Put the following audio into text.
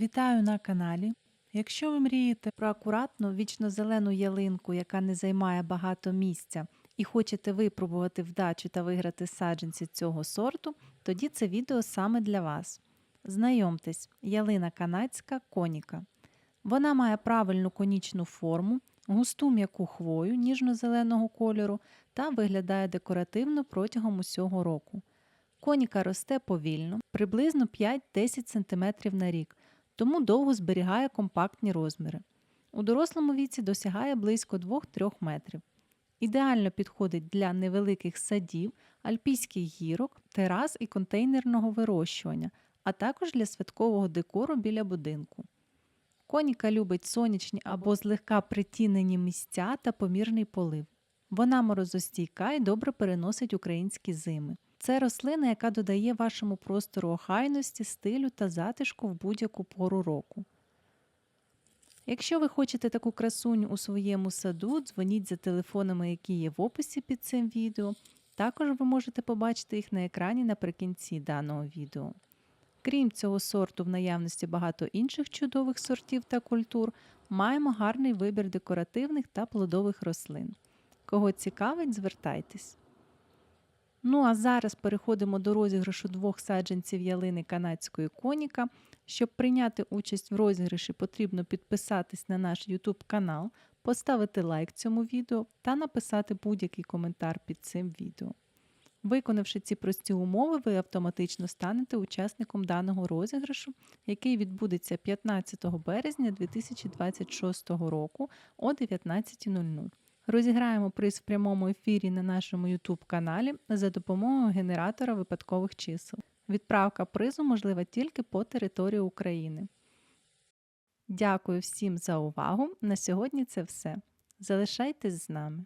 Вітаю на каналі. Якщо ви мрієте про акуратну вічно зелену ялинку, яка не займає багато місця, і хочете випробувати вдачу та виграти саджанці цього сорту, тоді це відео саме для вас. Знайомтесь, ялина канадська коніка. Вона має правильну конічну форму, густу м'яку хвою ніжно-зеленого кольору та виглядає декоративно протягом усього року. Коніка росте повільно, приблизно 5-10 см на рік, тому довго зберігає компактні розміри. У дорослому віці досягає близько 2-3 метрів. Ідеально підходить для невеликих садів, альпійських гірок, терас і контейнерного вирощування, а також для святкового декору біля будинку. Коніка любить сонячні або злегка притінені місця та помірний полив. Вона морозостійка і добре переносить українські зими. Це рослина, яка додає вашому простору охайності, стилю та затишку в будь-яку пору року. Якщо ви хочете таку красуню у своєму саду, дзвоніть за телефонами, які є в описі під цим відео. Також ви можете побачити їх на екрані наприкінці даного відео. Крім цього сорту, в наявності багато інших чудових сортів та культур, маємо гарний вибір декоративних та плодових рослин. Кого цікавить, звертайтесь. Ну а зараз переходимо до розіграшу двох саджанців ялини канадської коніка. Щоб прийняти участь в розіграші, потрібно підписатись на наш YouTube канал, поставити лайк цьому відео та написати будь-який коментар під цим відео. Виконавши ці прості умови, ви автоматично станете учасником даного розіграшу, який відбудеться 15 березня 2026 року о 19.00. Розіграємо приз в прямому ефірі на нашому YouTube каналі за допомогою генератора випадкових чисел. Відправка призу можлива тільки по території України. Дякую всім за увагу. На сьогодні це все. Залишайтесь з нами.